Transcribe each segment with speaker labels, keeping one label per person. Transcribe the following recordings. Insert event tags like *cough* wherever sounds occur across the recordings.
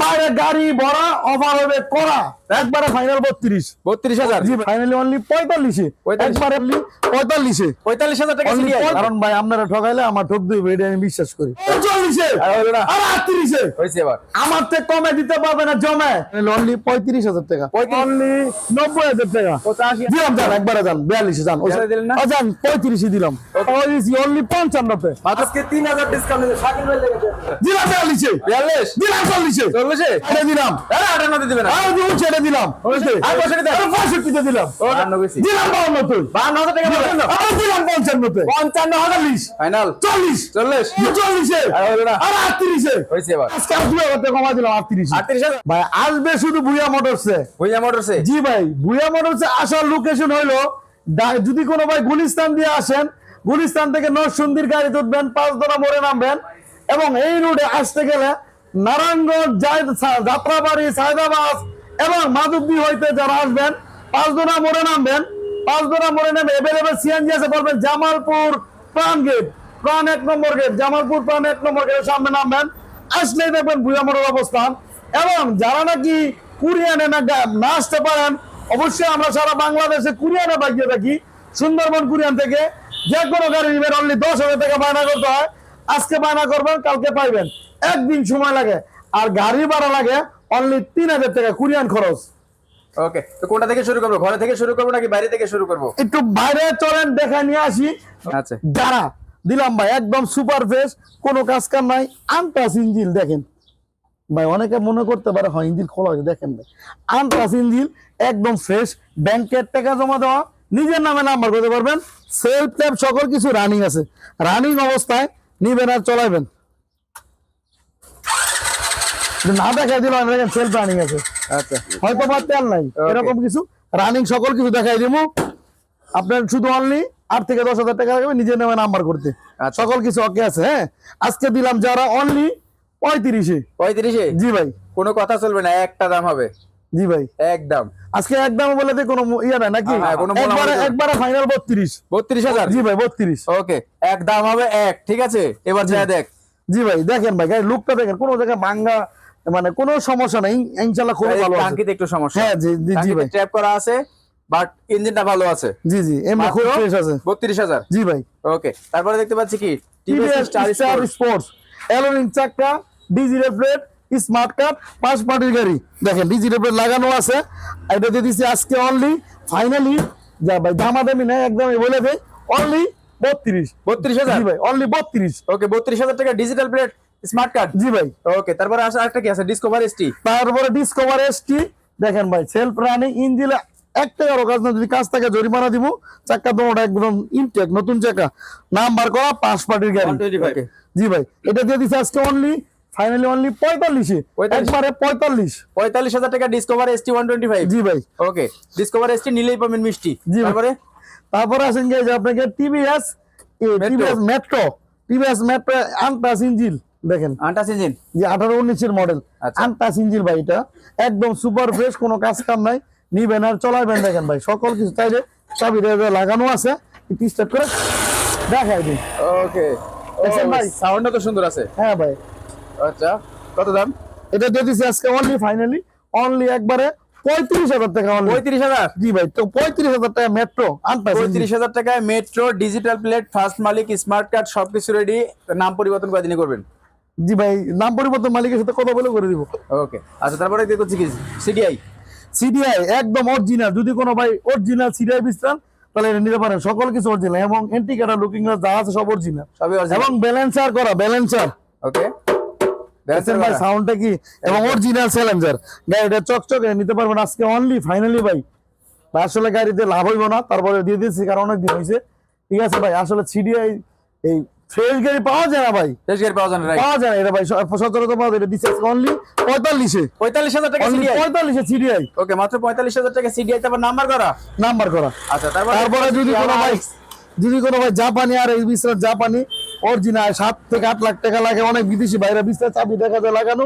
Speaker 1: বাইরে গাড়ি ভরা অফার হবে করা। একবারে ফাইনাল বত্রিশ।
Speaker 2: বত্রিশ হাজার।
Speaker 1: জি ফাইনালি অনলি পঁয়তাল্লিশে।
Speaker 2: 45
Speaker 1: একবারে পঁয়তাল্লিশে।
Speaker 2: পঁয়তাল্লিশ হাজার টাকা
Speaker 1: কারণ ভাই আপনারা ঠকাইলে আমার ঠক দিবে এটা আমি বিশ্বাস করি। চল্লিশে আটত্রিশে। আমার থেকে কমে দিতে পারবে না জমে। অনলি পঁয়ত্রিশ হাজার টাকা। অনলি নব্বই হাজার টাকা। দিলাম যান একবারে যান বিয়াল্লিশে যান। যান পঁয়ত্রিশে দিলাম। অনলি পঞ্চান্নতে
Speaker 2: আজকে তিন হাজার ডিসকাউন্ট শাকিল ভাই লেগে
Speaker 1: দিলাম বিয়াল্লিশে।
Speaker 2: বিয়াল্লিশ?
Speaker 1: দিলাম চল্লিশে।
Speaker 2: চল্লিশে?
Speaker 1: দিলাম।
Speaker 2: আটান্নতে দিবেন
Speaker 1: আর এটা দিলাম। বুঝতে
Speaker 2: আর পঁয়ষট্টি দেন।
Speaker 1: পঁয়ষট্টিতে দিলাম।
Speaker 2: বাহান্ন বেশি
Speaker 1: দিলাম বাউন্নতে
Speaker 2: হাজার টাকা পর্যন্ত
Speaker 1: দিলাম পঞ্চান্নতে।
Speaker 2: পঞ্চান্ন
Speaker 1: চল্লিশ
Speaker 2: ফাইনাল
Speaker 1: চল্লিশ।
Speaker 2: চল্লিশ।
Speaker 1: চল্লিশে।
Speaker 2: আর হলো না।
Speaker 1: আর আটত্রিশে।
Speaker 2: হয়েছে এবার।
Speaker 1: আজকে আর দুই হাজার টাকা কমা দিলাম আটত্রিশ।
Speaker 2: হাজার
Speaker 1: ভাই আসবে শুধু ভুইয়া মোটরসে
Speaker 2: ভুইয়া মোটরসে
Speaker 1: জি ভাই ভুইয়া মোটরসে আসার লোকেশন হইল যদি কোনো ভাই গুলিস্তান দিয়ে আসেন গুলিস্তান থেকে নরসুন্দির গাড়ি তুলবেন পাঁচ দরা মোড়ে নামবেন এবং এই রোডে আসতে গেলে নারায়ণগঞ্জ যাত্রাবাড়ি সায়দাবাদ এবং মাধবদী হইতে যারা আসবেন পাঁচ দোনা মোড়ে নামবেন পাঁচ দোনা মোড়ে নামে এভেলেবেল সিএনজি আছে, বলবেন জামালপুর প্রাণ গেট প্রাণ এক নম্বর গেট জামালপুর প্রাণ এক নম্বর গেটের সামনে নামবেন, আসলেই দেখবেন ভুয়া মোড়ের অবস্থান। এবং যারা নাকি কুরিয়ানে না না আসতে পারেন, অবশ্যই আমরা সারা বাংলাদেশে কুরিয়ানে বাগিয়ে থাকি, সুন্দরবন কুরিয়ান থেকে। যে কোনো গাড়ি নেবেন অনলি দশ হাজার টাকা বায়না করতে হয়। আজকে বায়না করবেন, কালকে পাইবেন। একদিন সময় লাগে। আর গাড়ি ভাড়া লাগে অনলি তিন হাজার টাকা কুরিয়ান খরচ।
Speaker 2: ওকে তো কোনটা থেকে শুরু করব? ঘরে থেকে শুরু করব নাকি বাইরে থেকে শুরু করব?
Speaker 1: একটু বাইরে চলেন দেখা নিয়ে আসি।
Speaker 2: আচ্ছা।
Speaker 1: যারা দিলাম ভাই একদম সুপার ফ্রেশ কোনো কাজ কাম নাই। আনটাস ইঞ্জিল দেখেন। ভাই অনেকে মনে করতে পারে হয় ইঞ্জিল খোলা হয়েছে দেখেন ভাই। আনটাস ইঞ্জিল একদম ফ্রেশ ব্যাংকের টাকা জমা দেওয়া। নিজের নামে নাম্বার করতে পারবেন। সেলফ ট্যাপ সকল কিছু রানিং আছে। রানিং অবস্থায় নিবেন আর চলাইবেন। না দেখাই দিল দেখেন সেলফ রানিং আছে।
Speaker 2: আচ্ছা।
Speaker 1: হয়তো বা তেল নাই এরকম কিছু। রানিং সকল কিছু দেখাই দিব। আপনার শুধু অনলি আট থেকে দশ হাজার টাকা লাগবে নাম্বার করতে।
Speaker 2: আচ্ছা।
Speaker 1: সকল কিছু ওকে আছে হ্যাঁ? আজকে দিলাম যারা অনলি পঁয়ত্রিশে।
Speaker 2: পঁয়ত্রিশে?
Speaker 1: জি ভাই।
Speaker 2: কোনো কথা চলবে না একটা দাম হবে।
Speaker 1: জি ভাই।
Speaker 2: একদম
Speaker 1: আজকে একদম বলে দিয়ে কোনো ইয়ে নাই নাকি?
Speaker 2: হ্যাঁ,
Speaker 1: একবারে একবারে ফাইনাল বত্রিশ।
Speaker 2: বত্রিশ হাজার?
Speaker 1: জি ভাই বত্রিশ।
Speaker 2: ওকে এক দাম হবে এক ঠিক আছে? এবার যা দেখ।
Speaker 1: জি ভাই দেখেন ভাই লুকটা দেখেন কোনো জায়গায় ভাঙ্গা মানে কোনো সমস্যা নাই ইনশাল্লাহ খুবই ভালো আছে।
Speaker 2: টাঙ্কিতে একটু সমস্যা।
Speaker 1: হ্যাঁ জি জি ভাই।
Speaker 2: ট্র্যাপ করা আছে বাট ইঞ্জিনটা ভালো আছে।
Speaker 1: জি জি এমনি খুব ফ্রেশ আছে।
Speaker 2: বত্রিশ হাজার।
Speaker 1: জি ভাই।
Speaker 2: ওকে তারপরে দেখতে পাচ্ছি কি? টিভিএস স্টার
Speaker 1: স্পোর্টস অ্যালোনিং চাকা ডিজিটাল প্লেট স্মার্ট কার্ড পাঁচ পার্টির গাড়ি দেখেন ডিজিটাল প্লেট লাগানো আছে। এটা দিয়ে দিচ্ছি আজকে অনলি ফাইনালি যা ভাই দামাদামি নাই একদমই বলে দেয় অনলি বত্রিশ।
Speaker 2: বত্রিশ হাজার?
Speaker 1: জি ভাই অনলি বত্রিশ।
Speaker 2: ওকে বত্রিশ হাজার টাকা ডিজিটাল প্লেট স্মার্ট কার্ড?
Speaker 1: জি ভাই।
Speaker 2: ওকে তারপরে আছে আরেকটা কি আছে? ডিসকভার এসটি
Speaker 1: তারপরে ডিসকভার এসটি দেখেন ভাই সেলফ রানিং এক টাকারও কাজ না যদি কাজ থাকে জরিমানা দিব। একদম ইনটেক নতুন চাকা। নাম্বার করা পাঁচ পার্টির গাড়ি জি ভাই এটা দিয়ে দিচ্ছে আজকে অনলি ফাইনালি অনলি পঁয়তাল্লিশে।
Speaker 2: 45
Speaker 1: একবারে পঁয়তাল্লিশ।
Speaker 2: পঁয়তাল্লিশ হাজার টাকা Discover ST one twenty five
Speaker 1: জি ভাই।
Speaker 2: ওকে ডিসকভার এসটি নিলেই পাবেন মিষ্টি।
Speaker 1: জি।
Speaker 2: তারপরে?
Speaker 1: তারপরে আসেন যে আপনাকে TVS TVS Metro TVS Metro engine দেখেন।
Speaker 2: আন্টাস ইঞ্জিন
Speaker 1: যে আঠারো উনিশের মডেল। আনটাস ইঞ্জিল ভাই এটা। একদম সুপার ফ্রেশ কোনো কাজ কাম নাই। নিবেন আর চলাইবেন দেখেন ভাই। সকল কিছু চাইলে চাবি লাগানো আছে। স্টার্ট করে দেখাই দিন
Speaker 2: ওকে
Speaker 1: দেখছেন ভাই?
Speaker 2: সাউন্ডটা তো সুন্দর আছে।
Speaker 1: হ্যাঁ ভাই।
Speaker 2: আচ্ছা কত দাম?
Speaker 1: এটা দিয়ে দিচ্ছি আজকে অনলি ফাইনালি অনলি একবারে পঁয়ত্রিশ হাজার টাকা অনলি
Speaker 2: পঁয়ত্রিশ হাজার?
Speaker 1: জি ভাই তো পঁয়ত্রিশ হাজার টাকা মেট্রো
Speaker 2: পঁয়ত্রিশ হাজার টাকায় মেট্রো ডিজিটাল প্লেট ফার্স্ট মালিক স্মার্ট কার্ড সবকিছু রেডি নাম পরিবর্তন করে দিনে করবেন।
Speaker 1: জি ভাই নাম পরিবর্তন মালিকের সাথে কথা বলে করে দিব।
Speaker 2: ওকে আচ্ছা তারপরে হচ্ছে কি সিডিআই
Speaker 1: সিডিআই একদম অরিজিনাল যদি কোনো ভাই অরিজিনাল সিডিআই বিশ্রাম তাহলে এটা নিতে পারেন। সকল কিছু অরিজিনাল এবং এন্টি কাটা লুকিং গ্লাস যা আছে সব অরিজিনাল
Speaker 2: সবই
Speaker 1: এবং ব্যালেন্সার করা ব্যালেন্সার
Speaker 2: ওকে
Speaker 1: দেখছেন ভাই সাউন্ডটা কি? এবং অরিজিনাল চ্যালেঞ্জার গাড়িটা চকচকে নিতে পারবেন আজকে অনলি ফাইনালি ভাই। ভাই আসলে গাড়িতে লাভ হইব না তারপরে দিয়ে দিয়েছি কারণ অনেক দিন হয়েছে ঠিক আছে ভাই আসলে সিডিআই এই ফ্রেশ গাড়ি পাওয়া যায় না ভাই।
Speaker 2: শেষ গাড়ি পাওয়া যায় না
Speaker 1: পাওয়া যায় না এটা ভাই সচরাচর পাওয়া যায় এটা দিচ্ছে অনলি পঁয়তাল্লিশে।
Speaker 2: পঁয়তাল্লিশ হাজার টাকা সিডিআই
Speaker 1: পঁয়তাল্লিশে সিডিআই
Speaker 2: ওকে মাত্র পঁয়তাল্লিশ হাজার টাকা সিডিআই তারপর নাম্বার করা?
Speaker 1: নাম্বার করা।
Speaker 2: আচ্ছা তারপর
Speaker 1: তারপরে যদি কোনো ভাই যদি কোনো ভাই জাপানি আর এই বিশ্রাম জাপানি অরিজিনাল সাত থেকে আট লাখ টাকা লাগে অনেক বিদেশি বাইরে বিশ্রাম চাবি দেখা যায় লাগানো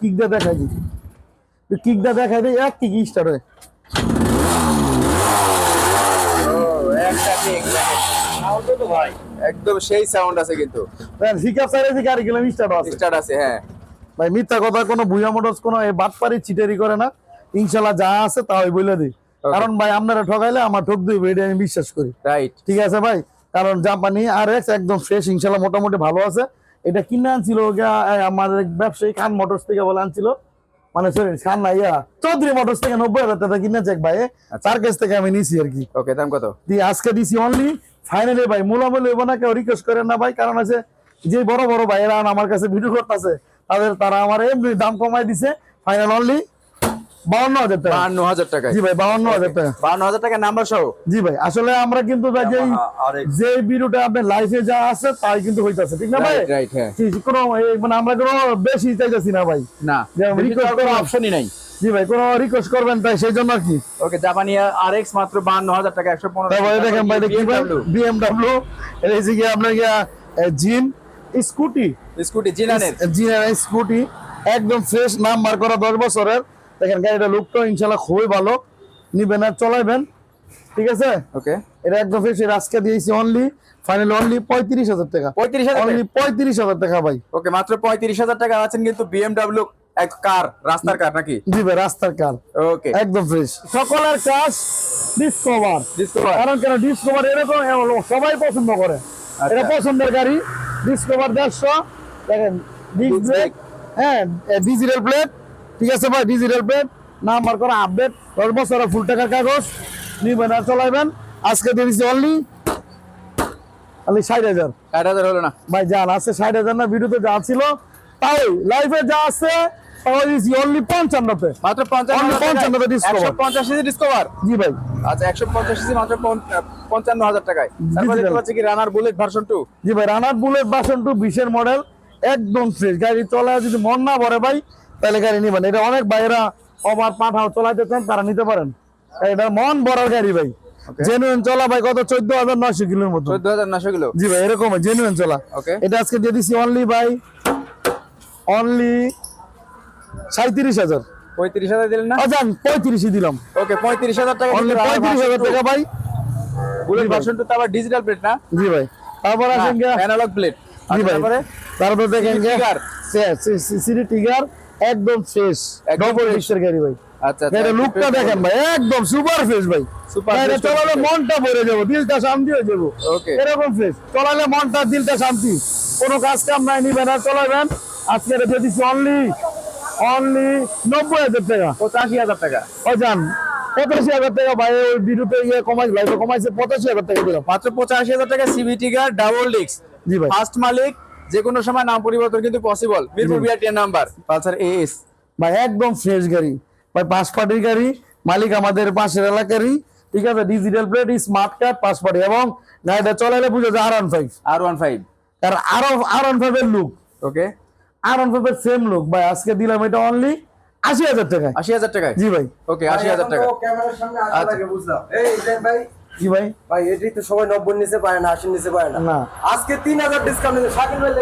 Speaker 1: কিক দিয়ে দেখাই দিই। কিক দিয়ে দেখাই দিই এক কিক স্টার্ট হয়।
Speaker 2: একদম সেই সাউন্ড আছে কিন্তু।
Speaker 1: সাইড স্টার্ট আছে।
Speaker 2: স্টার্ট আছে হ্যাঁ।
Speaker 1: ভাই মিথ্যা কথা কোনো ভুয়া মোটরস কোনো এই বাটপারি চিটারি করে না। ইনশাল্লাহ যা আছে তাই বলে দিই। কারণ ভাই আপনারা ঠকাইলে আমার ঠক দিবে এটা আমি বিশ্বাস করি।
Speaker 2: রাইট
Speaker 1: ঠিক আছে ভাই? কারণ জাপানি আর এক্স একদম ফ্রেশ ইনশাল্লাহ মোটামুটি ভালো আছে। এটা কিনে আনছিল আমার ব্যবসায়ী খান মোটরস থেকে বলে আনছিল। মানে সরি খান না ইয়া চৌধুরী মোটরস থেকে নব্বই হাজার টাকা কিনেছে এক ভাই। তার কাছ থেকে আমি নিছি আর কি।
Speaker 2: ওকে দাম কত?
Speaker 1: দিয়ে আজকে দিছি অনলি ফাইনালি ভাই না কেউ রিকোয়েস্ট করেন না ভাই কারণ আছে যে বড় বড় ভাইয়েরা আমার কাছে ভিডিও করতেছে তাদের তারা আমার এমনি দাম কমাই দিছে ফাইনাল অনলি বাউন্ন হাজার টাকা।
Speaker 2: বাহান্ন হাজার টাকায়।
Speaker 1: জি ভাই বাউন্ন হাজার টাকা।
Speaker 2: বাহান্ন হাজার টাকা নাম্বার সহ?
Speaker 1: জি ভাই আসলে আমরা কিন্তু যেই যে ভিডিওটা আপনার লাইফে যা আছে তাই কিন্তু হইতাছে ঠিক না ভাই?
Speaker 2: রাইট হ্যাঁ।
Speaker 1: কোনো মানে আমরা কোনো বেশি চাইতেছি না ভাই।
Speaker 2: না
Speaker 1: request
Speaker 2: কোনো অপশনই নাই।
Speaker 1: জি ভাই কোনো রিকোয়েস্ট করবেন তাই সেই জন্য আর কি।
Speaker 2: ওকে জাপানি আর এক্স মাত্র বাহান্ন হাজার টাকা একশো
Speaker 1: তারপরে দেখেন ভাই দেখি বিএমডব্লিউ হচ্ছে গিয়ে আপনার গিয়া জিন স্কুটি।
Speaker 2: স্কুটি জিনানের।
Speaker 1: জিন স্কুটি একদম ফ্রেশ নাম্বার করা দশ বছরের। দেখেন গাড়িটা লুকটা ইনশাল্লাহ খুবই ভালো। নিবেন আর চলাইবেন। ঠিক আছে?
Speaker 2: ওকে।
Speaker 1: এটা একদম ফ্রেশ আজকে দিয়েছি অনলি ফাইনাল অনলি পঁয়ত্রিশ হাজার টাকা।
Speaker 2: পঁয়ত্রিশ হাজার
Speaker 1: অনলি পঁয়ত্রিশ হাজার টাকা ভাই।
Speaker 2: ওকে মাত্র পঁয়ত্রিশ হাজার টাকা আছেন কিন্তু বিএমডাব্লিউ এক কার রাস্তার কার নাকি?
Speaker 1: জি ভাই রাস্তার কাল
Speaker 2: ওকে
Speaker 1: একদম ফ্রেশ সকলের কাজ ডিসকভার
Speaker 2: Discover।
Speaker 1: কারণ কেন ডিসকভার এরকম সবাই পছন্দ করে।
Speaker 2: আচ্ছা।
Speaker 1: এটা পছন্দের গাড়ি ডিসকভার দেড়শো। দেখেন ডিস্ক ব্রেক হ্যাঁ ডিজিটাল প্লেট ঠিক আছে ভাই ডিজিটাল প্লেট নাম্বার করা আপডেট দশ বছরের ফুল টাকার কাগজ। নিবেন আর চলাইবেন। আজকে দিয়ে দিচ্ছি অনলি অনলি ষাট হাজার।
Speaker 2: ষাট হাজার হলো না।
Speaker 1: ভাই জান আছে ষাট হাজার না ভিডিওতে যা ছিল তাই লাইফে যা আছে তাও দিচ্ছি অনলি পঞ্চান্নতে।
Speaker 2: মাত্র পঞ্চান্ন
Speaker 1: Only 55 টা Discover।
Speaker 2: একশো পঞ্চাশ ডিসকভার
Speaker 1: জি ভাই।
Speaker 2: আচ্ছা একশো পঞ্চাশ মাত্র পঞ্চান্ন হাজার টাকায়। তারপর দেখতে পাচ্ছি কি রানার বুলেট ভার্সন টু
Speaker 1: জি ভাই রানার বুলেট বাসন টু বিশের মডেল একদম ফ্রেশ গাড়ি চলায় যদি মন না ভরে ভাই তাহলে গাড়ি নিবেন। এটা অনেক ভাইয়েরা ওভার পাঠাও চলাইতে চান তারা নিতে পারেন। এটা মন ভরার গাড়ি ভাই। জেনুইন চলা ভাই কত? চোদ্দ হাজার নয়শো কিলোর মতো।
Speaker 2: চোদ্দ হাজার নশো কিলো।
Speaker 1: জি ভাই এরকম জেনুইন চলা।
Speaker 2: ওকে
Speaker 1: এটা আজকে দিয়ে দিচ্ছি অনলি ভাই অনলি সাঁত্রিশ হাজার।
Speaker 2: পঁয়ত্রিশ হাজার দিলেন না?
Speaker 1: আজান পঁয়ত্রিশই দিলাম।
Speaker 2: ওকে পঁয়ত্রিশ হাজার টাকা
Speaker 1: পঁয়ত্রিশ হাজার টাকা ভাই।
Speaker 2: বুলেট ভার্সন টু তো আবার ডিজিটাল প্লেট না?
Speaker 1: জি ভাই। তারপর আসেন
Speaker 2: অ্যানালগ প্লেট
Speaker 1: জি ভাই।
Speaker 2: তারপর?
Speaker 1: দেখেন
Speaker 2: City Tiger।
Speaker 1: টিগার একদম ফ্রেশ
Speaker 2: একদম
Speaker 1: ডবল
Speaker 2: fresh।
Speaker 1: গাড়ি ভাই।
Speaker 2: আচ্ছা
Speaker 1: লুকটা দেখেন ভাই একদম সুপার ফ্রেশ ভাই। চলালে মনটা ভরে যাব দিলটা শান্তি হয়ে যাব. এরকম ফ্রেশ চলালে মনটা দিলটা শান্তি। কোনো কাজ কাম নাই নিবেন আর চলাবেন। আজকে দিচ্ছি অনলি অনলি নব্বই হাজার টাকা।
Speaker 2: পঁচাশি হাজার টাকা।
Speaker 1: ও যান পঁচাশি হাজার টাকা ভাই ওই বিরুতে ইয়ে কমাই লাইফে কমাইছে পঁচাশি হাজার টাকা দিলাম
Speaker 2: মাত্র পঁচাশি হাজার টাকা সিভিটি গার ডাবল ডিক্স
Speaker 1: জি ভাই।
Speaker 2: ফার্স্ট মালিক যে কোনো সময় নাম পরিবর্তন কিন্তু possible Mirpur BRT number Pulsar AS
Speaker 1: ভাই একদম ফ্রেশ গাড়ি। ভাই পাঁচ পার্টির গাড়ি মালিক আমাদের পাশের এলাকারই। ঠিক আছে ডিজিটাল প্লেট স্মার্ট কার্ড পাঁচ পার্টি এবং গাড়িটা চলাইলে বুঝে যায় R one five
Speaker 2: R one five
Speaker 1: আরও আর ওয়ান ফাইভ এর লুক
Speaker 2: ওকে
Speaker 1: আর এর সেম লুক ভাই আজকে দিলাম এটা অনলি আশি হাজার টাকায়।
Speaker 2: আশি হাজার টাকায়?
Speaker 1: জি ভাই।
Speaker 2: ওকে আশি হাজার টাকা।
Speaker 3: ক্যামেরার সামনে আসা। বুঝলাম। এই ভাই।
Speaker 1: জি ভাই।
Speaker 3: ভাই এটি তো সবাই নব্বই নিচে পারে না আশি নিচে পারে না। আজকে তিন হাজার ডিসকাউন্ট শাকিল ভাই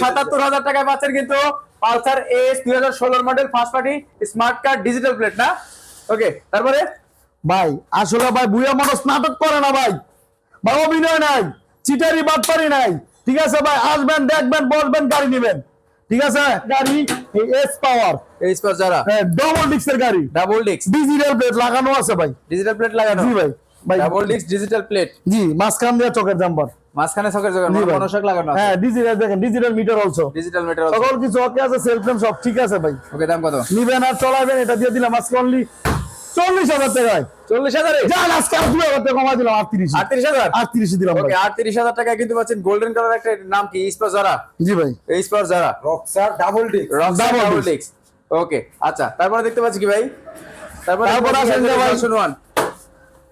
Speaker 2: সাতাত্তর, হাজার টাকায় পাচ্ছেন কিন্তু পালসার এস দুই হাজার ষোলোর model first party smart card digital plate না? ওকে তারপরে?
Speaker 1: ভাই আসলে ভাই বুয়া মানুষ নাটক করে না ভাই। ভাই অভিনয় নাই চিটারি বাটপারি নাই। ঠিক আছে ভাই আসবেন দেখবেন বসবেন গাড়ি নেবেন। ঠিক আছে? গাড়ি? এস পাওয়ার
Speaker 2: এইচ পার যারা?
Speaker 1: ডবল ডিক্সের গাড়ি।
Speaker 2: ডাবল ডিক্স
Speaker 1: ডিজিটাল প্লেট লাগানো আছে ভাই।
Speaker 2: ডিজিটাল প্লেট লাগানো?
Speaker 1: জি ভাই ভাই।
Speaker 2: ডাবল ডিক্স ডিজিটাল প্লেট
Speaker 1: জি মাঝখান দিয়ে চোখের জাম্পার।
Speaker 2: মাঝখানে সকের জায়গা। মনোশক লাগানো
Speaker 1: হ্যাঁ ডিজিটাল দেখেন digital meter also
Speaker 2: digital meter
Speaker 1: সকল কিছু ওকে আছে সেলফ সব ঠিক আছে ভাই।
Speaker 2: ওকে দাম কত?
Speaker 1: নিবেন আর চলাবেন এটা দিয়ে দিলাম। আজকে অনলি চল্লিশ হাজার টাকায়।
Speaker 2: চল্লিশ হাজারে?
Speaker 1: যান আজকে আর দুই হাজার টাকা কমাই দিলাম আটত্রিশ।
Speaker 2: আটত্রিশ হাজার?
Speaker 1: আটত্রিশ দিলাম ভাই।
Speaker 2: ওকে আটত্রিশ হাজার টাকায় কিন্তু পাচ্ছেন গোল্ডেন কালার একটা নাম কি? ইস্পার যারা
Speaker 1: জি ভাই।
Speaker 2: ইস্পার যারা
Speaker 3: রক্সার ডাবল ডিস্ক
Speaker 2: রক্সার ডাবল। ওকে আচ্ছা তারপরে দেখতে পাচ্ছি কি ভাই? তারপরে
Speaker 1: তারপর আসেন
Speaker 2: version one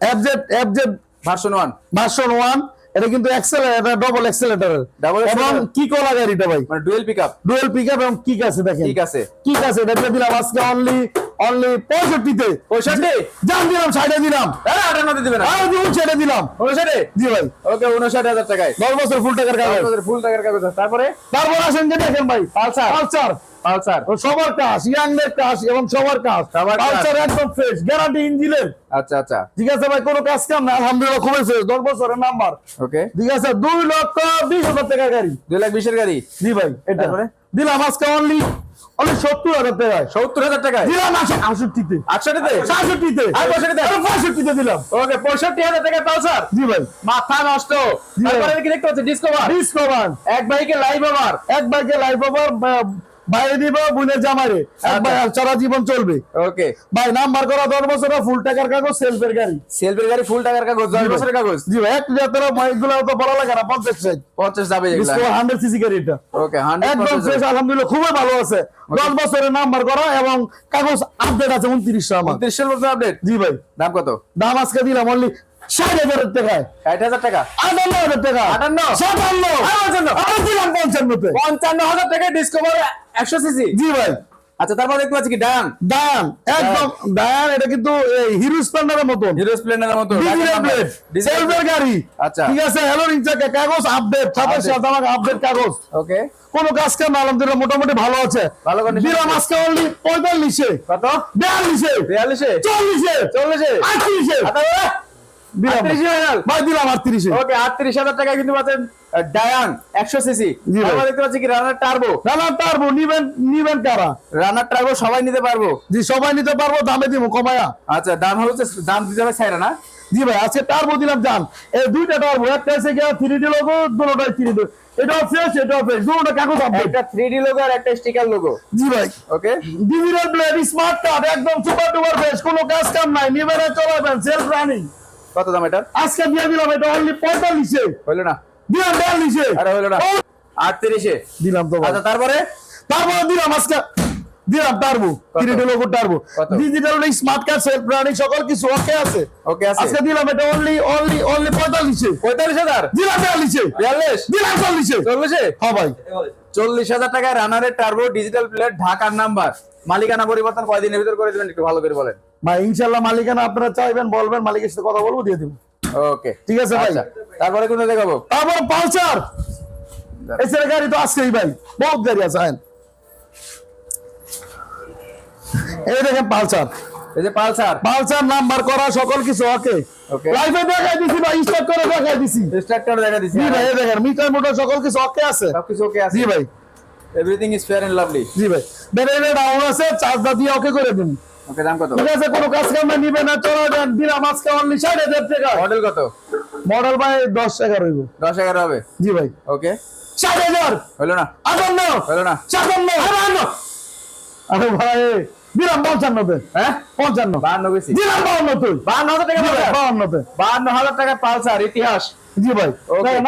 Speaker 1: FZ FZ
Speaker 2: version one
Speaker 1: version one এটা কিন্তু এক্সেলেটার ডবল এক্সেলেটারের
Speaker 2: Double
Speaker 1: এবং
Speaker 2: accelerator।
Speaker 1: কি কলা গাড়িটা ভাই।
Speaker 2: মানে dual pick up
Speaker 1: dual pickup এবং কিক আছে দেখেন।
Speaker 2: ঠিক আছে।
Speaker 1: কিক আছে এটা দিলাম আজকে অনলি অনলি পঁয়ষট্টিতে
Speaker 2: পঁয়ষট্টি?
Speaker 1: জান দিলাম ষাটে দিলাম।
Speaker 2: আটান্নতে দিবেন
Speaker 1: আর দিন ছেড়ে দিলাম।
Speaker 2: উনষাটে?
Speaker 1: জি ভাই।
Speaker 2: ওকে উনষাট হাজার টাকায়।
Speaker 1: দশ বছর ফুল টাকার কাগজ।
Speaker 2: ফুল টাকার কাগজ তারপরে?
Speaker 1: তারপর আসেন যে দেখেন ভাই
Speaker 2: পালসার।
Speaker 1: পালসার।
Speaker 2: পালসার।
Speaker 1: সবার কাজ ইয়াংদের কাজ এবং সবার কাজ। পালসার একদম ফ্রেশ গ্যারান্টি ইঞ্জিনের।
Speaker 2: আচ্ছা আচ্ছা।
Speaker 1: ঠিক আছে ভাই কোনো কাজ কাম না আলহামদুলিল্লাহ খুবই ফ্রেশ দশ বছরের নাম্বার
Speaker 2: ওকে।
Speaker 1: ঠিক আছে দুই লক্ষ বিশ হাজার টাকা গাড়ি।
Speaker 2: দুই লাখ বিশের গাড়ি?
Speaker 1: জি ভাই এটা।
Speaker 2: তারপরে?
Speaker 1: দিলাম আজকে অনলি সত্তর হাজার
Speaker 2: সত্তর হাজার টাকা
Speaker 1: দিলাম আশি- আষট্টিতে
Speaker 2: আটষট্টিতে?
Speaker 1: সাতষট্টিতে
Speaker 2: পঁয়ষট্টিতে?
Speaker 1: দিলাম।
Speaker 2: ওকে পঁয়ষট্টি হাজার
Speaker 1: জি ভাই।
Speaker 2: মাথা নষ্ট।
Speaker 1: জি ভাই।
Speaker 2: তারপরে কি দেখতে পাচ্ছি ডিসকভার
Speaker 1: ডিসকভার
Speaker 2: এক বাইকে লাইভ আবার
Speaker 1: এক বাইকে লাইভ ওভার বাইরে দিব বুনের জামারে
Speaker 2: আচ্ছা।
Speaker 1: সারা জীবন চলবে।
Speaker 2: ওকে।
Speaker 1: ভাই নাম্বার করা দশ বছরের ফুল টাকার কাগজ সেলফের গাড়ি।
Speaker 2: সেলফের গাড়ি ফুল টাকার কাগজ দশ বছরের কাগজ?
Speaker 1: জি ভাই এক তো বড় লাগে না পঞ্চাশ সাইজ।
Speaker 2: পঞ্চাশ যাবে
Speaker 1: হান্ড্রেড সিসি গাড়ি এটা।
Speaker 2: ওকে
Speaker 1: একদম ফ্রেশ আলহামদুলিল্লাহ খুবই ভালো আছে। দশ বছরের নাম্বার করা এবং কাগজ আপডেট আছে উনত্রিশশো আমার।
Speaker 2: উনত্রিশ বছর আপডেট
Speaker 1: জি ভাই।
Speaker 2: দাম কত?
Speaker 1: দাম আজকে দিলাম অনলি ষাট হাজারের টাকায়।
Speaker 2: ষাট হাজার টাকা?
Speaker 1: আটান্ন হাজার টাকা।
Speaker 2: আটান্ন?
Speaker 1: সাতান্ন
Speaker 2: পঞ্চান্ন? পঞ্চান্ন হাজার টাকা ডিসকভার একশো সিসি?
Speaker 1: জি ভাই।
Speaker 2: আচ্ছা তারপর দেখতে পাচ্ছি কি? ডান
Speaker 1: একদম। দাম এটা কিন্তু হিরো স্প্লেন্ডারের মতন।
Speaker 2: হিরো স্প্লেন্ডারের
Speaker 1: সেলফের গাড়ি।
Speaker 2: আচ্ছা।
Speaker 1: ঠিক আছে হ্যালো রিংচাকে কাগজ আপডেট সাথে। সাথে আমাকে আপডেট কাগজ।
Speaker 2: ওকে
Speaker 1: কোনো কাজ কাম আলহামদুলিল্লাহ মোটামুটি ভালো আছে।
Speaker 2: ভালো
Speaker 1: দিলাম
Speaker 2: আছে।
Speaker 1: আজকে অনলি পঁয়তাল্লিশে।
Speaker 2: কত?
Speaker 1: বিয়াল্লিশে।
Speaker 2: বিয়াল্লিশে?
Speaker 1: চল্লিশে।
Speaker 2: চল্লিশে? Final?
Speaker 1: ভাই দিলাম আটত্রিশে।
Speaker 2: ওকে আটত্রিশ হাজার টাকা কিন্তু পাচ্ছেন ডায়ান একশো সিসি।
Speaker 1: জি
Speaker 2: দেখতে পাচ্ছি কি রানার টার্বো।
Speaker 1: রানার টার্বো নিবেন নিবেন কারা?
Speaker 2: রানার টার্বো সবাই নিতে পারব।
Speaker 1: জি সবাই নিতে পারব দামে দিব কমায়া।
Speaker 2: আচ্ছা দাম হচ্ছে দাম দিতে হবে ছাইরা না?
Speaker 1: জি ভাই আজকে টার্বো দিলাম জান। এই দুইটা টার্বো একটা এসে গিয়ে থ্রি ডি লোগো দুটোটাই থ্রি ডি এটাও ফ্রেশ এটাও ফ্রেশ দুটোটা কাগজ আপডেট
Speaker 2: একটা থ্রি ডি লোগো আর একটা স্টিকার লোগো
Speaker 1: জি ভাই।
Speaker 2: ওকে?
Speaker 1: ডিজিটাল স্মার্ট কার্ড একদম সুপার ডুপার ফ্রেশ কোনো কাজ কাম নাই নিবেন চলাবেন সেলফ রানিং
Speaker 2: কত দাম এটা
Speaker 1: আজকে দিয়ে দিলাম এটা অনলি পঁয়তাল্লিশে।
Speaker 2: হইল না।
Speaker 1: দিলাম বিয়াল্লিশে।
Speaker 2: আরে হইল না। আটত্রিশে।
Speaker 1: দিলাম তো
Speaker 2: আচ্ছা তারপরে?
Speaker 1: তারপর দিলাম আজকে। দিলাম Turbo? Logo Turbo? Digital smart card self running সকল কিছু ওকে আছে।
Speaker 2: ওকে আছে।
Speaker 1: আজকে দিলাম এটা অনলি অনলি অনলি পঁয়তাল্লিশে।
Speaker 2: পঁয়তাল্লিশ হাজার?
Speaker 1: দিলাম বিয়াল্লিশে।
Speaker 2: বিয়াল্লিশ?
Speaker 1: দিলাম চল্লিশে।
Speaker 2: চল্লিশে?
Speaker 1: হ্যাঁ ভাই।
Speaker 2: চল্লিশ হাজার টাকায় রানারের টার্বো ডিজিটাল প্লেট ঢাকার নাম্বার মালিকানা পরিবর্তন কয়দিনের ভিতর করে দেবেন? একটু ভালো করে বলেন।
Speaker 1: ভাই ইনশাল্লাহ মালিকানা আপনারা চাইবেন বলবেন মালিকের সাথে কথা বলব দিয়ে দেবো।
Speaker 2: ওকে
Speaker 1: ঠিক আছে ভাই?
Speaker 2: আচ্ছা তারপরে কোন দেখাবো?
Speaker 1: তারপর পালসার। এছাড়া গাড়ি তো আসছেই ভাই বহুত গাড়ি আছে আইন। এই দেখেন পালসার।
Speaker 2: এই যে পালসার।
Speaker 1: পালসার নাম্বার করা সকল কিছু ওকে. লাইফে দেখাই দিছি ভাই স্টার্ট করে দেখাই দিছি।
Speaker 2: স্ট্রাকচার দেখা দিচ্ছি
Speaker 1: জি ভাই এই দেখেন মিটার মোটর সকল কিছু ওকে আছে।
Speaker 2: সব কিছু ওকে আছে।
Speaker 1: জি ভাই।
Speaker 2: Everything is fair and lovely
Speaker 1: জি ভাই। ব্যাটারি ডাউন আছে চার্জ দিয়ে ওকে করে দিন।
Speaker 2: ওকে দাম কত?
Speaker 1: ঠিক আছে কোনো কাজ কাম নিবে না চলে দিলাম আজকে অনলি ষাট হাজার টাকা।
Speaker 2: মডেল কত?
Speaker 1: মডেল ভাই দশ এগারো হইব।
Speaker 2: দশ এগারো হবে?
Speaker 1: জি ভাই।
Speaker 2: ওকে।
Speaker 1: ষাট হাজার।
Speaker 2: হলো না?
Speaker 1: আটান্ন।
Speaker 2: হলো না?
Speaker 1: সাতান্ন। আটান্ন। আরে ভাই পঞ্চান্নতে।
Speaker 2: হ্যাঁ?
Speaker 1: পঞ্চান্ন।
Speaker 2: বাহান্ন বেশি।
Speaker 1: বাউন্নতে
Speaker 2: বাহান্ন হাজার টাকা পালসার? বাহান্ন হাজার টাকা পালসার ইতিহাস।
Speaker 1: জি ভাই.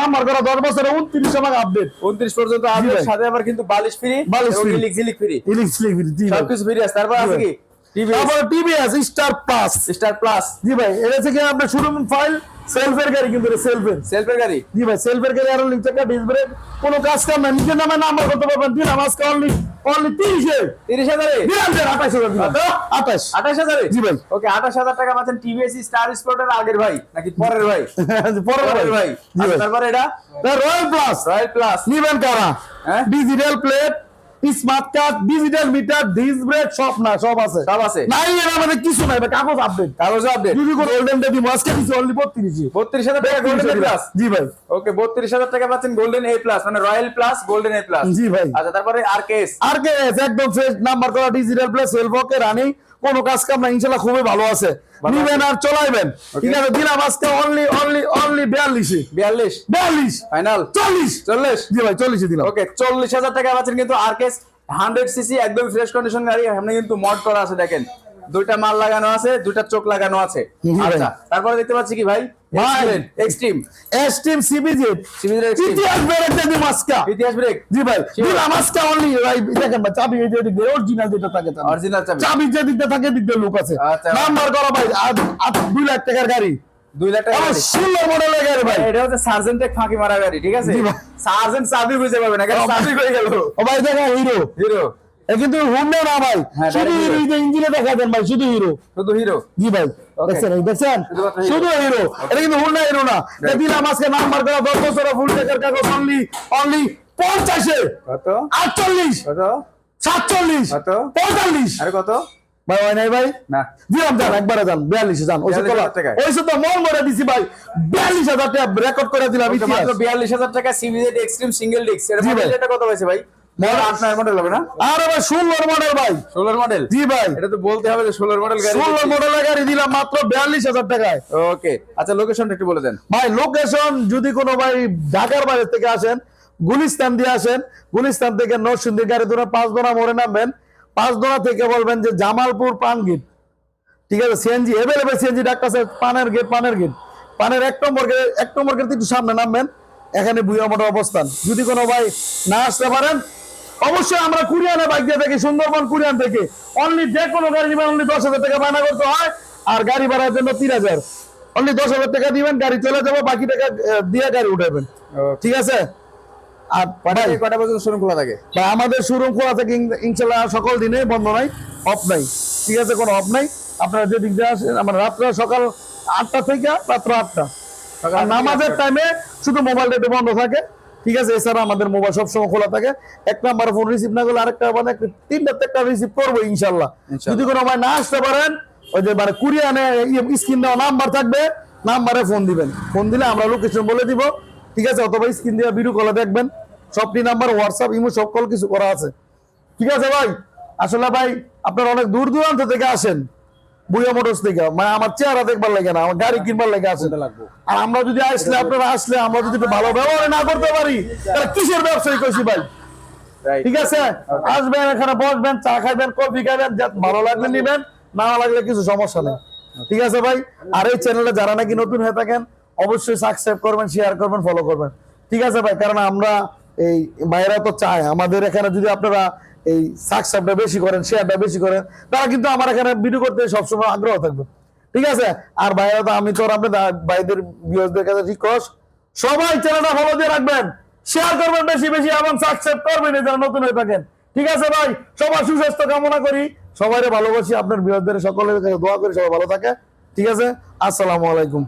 Speaker 1: নাম্বার করা দশ বছরে উনত্রিশ টাকা আপডেট
Speaker 2: উনত্রিশ পর্যন্ত আপডেট। সাথে আবার কিন্তু বালিশ ফ্রি
Speaker 1: বালিশ
Speaker 2: ফ্রি সবকিছু ফ্রি আছে। তারপর আছে কি?
Speaker 1: তারপর TVS Star Plus
Speaker 2: Star Plus
Speaker 1: জি ভাই এটা থেকে আপনার শুরু ফাইল সেলফের গাড়ি কিন্তু সেলফের
Speaker 2: সেলফের গাড়ি?
Speaker 1: জি ভাই সেলফের গাড়ি আর লিঙ্ক চাকা ডিস ব্রেক কোনো কাজ কাম না নিজের নামে নাম্বার করতে পারবেন আজকে অনলি অনলি তিরিশে।
Speaker 2: তিরিশ হাজারে?
Speaker 1: দিলাম দেন আঠাশ হাজার? আঠাশ।
Speaker 2: আঠাশ হাজারে?
Speaker 1: জি ভাই।
Speaker 2: ওকে আঠাশ হাজার টাকা পাচ্ছেন টিভিএস স্টার স্পোর্টের আগের ভাই নাকি পরের ভাই? *laughs*
Speaker 1: পরের
Speaker 2: ভাই।
Speaker 1: জি
Speaker 2: আচ্ছা,
Speaker 1: ভাই
Speaker 2: তারপরে এটা?
Speaker 1: রয়্যাল প্লাস
Speaker 2: রয়্যাল প্লাস
Speaker 1: নিবেন কারা?
Speaker 2: হ্যাঁ?
Speaker 1: Digital plate smart card digital meter disc brake সব না সব আছে।
Speaker 2: সব আছে।
Speaker 1: নাই এর আমাদের কিছু নাই কাগজ আপডেট
Speaker 2: কাগজ আপডেট
Speaker 1: যদি গোল্ডেন দেবি মাসকে কিছু অনলি 32
Speaker 2: বত্রিশ হাজার টাকা গোল্ডেন এ প্লাস
Speaker 1: জি ভাই।
Speaker 2: ওকে বত্রিশ হাজার টাকা পাচ্ছেন গোল্ডেন এ প্লাস মানে royal plus golden A plus
Speaker 1: জি ভাই।
Speaker 2: আচ্ছা তারপরে আর কেস
Speaker 1: আর কে একদম ফ্রেশ নাম্বার করা ডিজিটাল প্লেস সেলফকে রানিং কোনো কাজ কাম না ইনশাল্লাহ খুবই ভালো আছে। নিবেন আর চলাইবেন। আছে দিলাম আজকে অনলি অনলি অনলি 42
Speaker 2: বিয়াল্লিশ?
Speaker 1: 42
Speaker 2: ফাইনাল
Speaker 1: 40
Speaker 2: চল্লিশ?
Speaker 1: জি ভাই 40 দিলাম।
Speaker 2: ওকে চল্লিশ হাজার টাকা পাচ্ছেন কিন্তু আর কেস হান্ড্রেড সিসি একদম ফ্রেশ কন্ডিশন গাড়ি আমরা কিন্তু মড করা আছে দেখেন। দুইটা মাল লাগানো আছে দুইটা চোখ লাগানো আছে। আচ্ছা তারপরে দেখতে পাচ্ছি কি ভাই?
Speaker 1: ভাই।
Speaker 2: এক্সট্রিম
Speaker 1: এসটিম সিবিজি ইতিহাস ব্রেক দেবি মাসকা।
Speaker 2: ইতিহাস ব্রেক
Speaker 1: জি ভাই
Speaker 2: Sure.
Speaker 1: দিলাম অনলি ভাই দেখেন ভাই চাবি এই যে অরিজিনাল যেটা থাকে তার।
Speaker 2: অরিজিনাল চাবি।
Speaker 1: চাবি যে দিক থাকে দিক লোক আছে।
Speaker 2: আচ্ছা।
Speaker 1: নাম্বার করা ভাই আর আর 2 লাখ টাকার গাড়ি।
Speaker 2: লাখ টাকা
Speaker 1: সুন্দর মডেলের গাড়ি ভাই।
Speaker 2: এটা হচ্ছে ফাঁকি মারা গাড়ি ঠিক আছে? সার্জেন্ট চাবি না চাবি হয়ে গেল।
Speaker 1: ও ভাই দেখো হিরো
Speaker 2: হিরো
Speaker 1: কিন্তু হুন্ডা না ভাই।
Speaker 2: হ্যাঁ,
Speaker 1: শুধু হিরো ইঞ্জিনে দেখা দেন ভাই শুধু হিরো।
Speaker 2: শুধু হিরো?
Speaker 1: জি ভাই দেখছেন দেখছেন? শুধু হিরো। এটা কিন্তু হুন্ডা হিরো না। দিলাম আজকে নাম্বার করা দশ বছর ফুল টেকার কাগজ অনলি অনলি পঞ্চাশে।
Speaker 2: কত?
Speaker 1: আটচল্লিশ।
Speaker 2: কত?
Speaker 1: সাতচল্লিশ।
Speaker 2: কত?
Speaker 1: পঁয়তাল্লিশ।
Speaker 2: আরে কত?
Speaker 1: ভাই হয় নাই ভাই?
Speaker 2: না।
Speaker 1: দিলাম যান একবারে যান বিয়াল্লিশে যান ওই
Speaker 2: 42,000 টাকায়।
Speaker 1: ওই তো মন মরে দিছি ভাই বিয়াল্লিশ হাজার টাকা রেকর্ড করে দিলাম
Speaker 2: বিয়াল্লিশ হাজার টাকা সিবিজেড এক্সট্রিম সিঙ্গেল ডিস্ক এটা কত হয়েছে ভাই? মডেল হবে না?
Speaker 1: আরে ভাই ষোলোর মডেল ভাই।
Speaker 2: ষোলোর মডেল
Speaker 1: জি ভাই।
Speaker 2: এটা তো বলতে হবে যে ষোলোর মডেল গাড়ি
Speaker 1: ষোলো মডেলের গাড়ি দিলাম মাত্র বিয়াল্লিশ হাজার টাকায়।
Speaker 2: ওকে আচ্ছা লোকেশনটা একটু বলে দেন।
Speaker 1: ভাই লোকেশন যদি কোনো ভাই ঢাকার বাইরে থেকে আসেন গুলিস্তান দিয়ে আসেন গুলিস্তান থেকে নরসিংদী গাড়ি ধরে পাঁচ দোনা মোড়ে নামবেন। পাঁচ দোনা থেকে বলবেন যে জামালপুর পান গেট ঠিক আছে সিএনজি এভেলেবেল সিএনজি ডাক্তার পানের গেট পানের গেট পানের এক নম্বর গেট এক নম্বর গেট একটু সামনে নামবেন। এখানে বুয়া মোটর অবস্থান। যদি কোনো ভাই না আসতে পারেন অবশ্যই আমরা কুরিয়ানে বাইক দিয়ে থাকি সুন্দরবন কুরিয়ান থেকে। অনলি যে কোনো গাড়ি নেবেন অনলি দশ হাজার টাকা বায়না করতে হয় আর গাড়ি ভাড়ার জন্য তিন হাজার। অনলি দশ হাজার টাকা দিবেন গাড়ি চলে যাব বাকি টাকা দিয়ে গাড়ি উঠাবেন ঠিক আছে? আর ভাই,
Speaker 2: কটা পর্যন্ত শোরুম খোলা থাকে?
Speaker 1: ভাই, আমাদের শোরুম খোলা থাকে ইনশাল্লাহ সকল দিনে বন্ধ নাই অফ নাই। ঠিক আছে কোনো অফ নাই। আপনারা যে দিক দিয়ে আসেন আমার রাত্রে সকাল আটটা থেকে রাত্র আটটা। নামাজের টাইমে শুধু মোবাইলটা একটু বন্ধ থাকে। ঠিক আছে এছাড়া আমাদের মোবাইল সবসময় খোলা থাকে। এক নাম্বার ফোন রিসিভ না করলে আরেকটা মানে তিনটা একটা রিসিভ করব ইনশাল্লাহ। যদি কোনো ভাই না আসতে পারেন ওই যে মানে কুরিয়ানে স্ক্রিন দেওয়া নাম্বার থাকবে নাম্বারে ফোন দিবেন। ফোন দিলে আমরা লোকেশন বলে দিব। ঠিক আছে অথবা স্ক্রিন দিয়ে ভিডিও কলে দেখবেন। সবটি নাম্বার হোয়াটসঅ্যাপ ইমো সব কল কিছু করা আছে। ঠিক আছে ভাই? আসলে ভাই আপনারা অনেক দূর দূরান্ত থেকে আসেন। বুয়া মোটরস থেকে মানে আমার চেহারা দেখবার লাগে না আমার গাড়ি কিনবার লাগে আসেন আর আমরা যদি আসলে আপনারা আসলে আমরা যদি ভালো ব্যবহার না করতে পারি তাহলে কিসের ব্যবসায়ী কইছি ভাই? ঠিক আছে? আসবেন এখানে বসবেন চা খাইবেন কফি খাইবেন যা ভালো লাগলে নিবেন না লাগলে কিছু সমস্যা নেই। ঠিক আছে ভাই? আর এই চ্যানেলে যারা নাকি নতুন হয়ে থাকেন অবশ্যই সাবস্ক্রাইব করবেন শেয়ার করবেন ফলো করবেন। ঠিক আছে ভাই? কারণ আমরা এই বাইরা তো চায় আমাদের এখানে যদি আপনারা এই সাবস্ক্রাইবটা বেশি করেন, শেয়ারটা বেশি করেন, তারা কিন্তু আমার এখানে ভিডিও করতে সবসময় আগ্রহ থাকবে। ঠিক আছে? আর বাইরে তো আমি তো আর আপনাদের ভাইদের ভিউয়ারদের কাছে রিকোয়েস্ট সবাই চ্যানেলটা ফলো দিয়ে রাখবেন। শেয়ার করবেন বেশি বেশি, এবং সাবস্ক্রাইব করবেন যারা নতুন হয়ে থাকেন। ঠিক আছে ভাই? সবার সুস্বাস্থ্য কামনা করি। সবাই ভালোবাসি, আপনার বিরোধীদের সকলের কাছে দোয়া করি, সবাই ভালো থাকে। ঠিক আছে? আসসালামু আলাইকুম।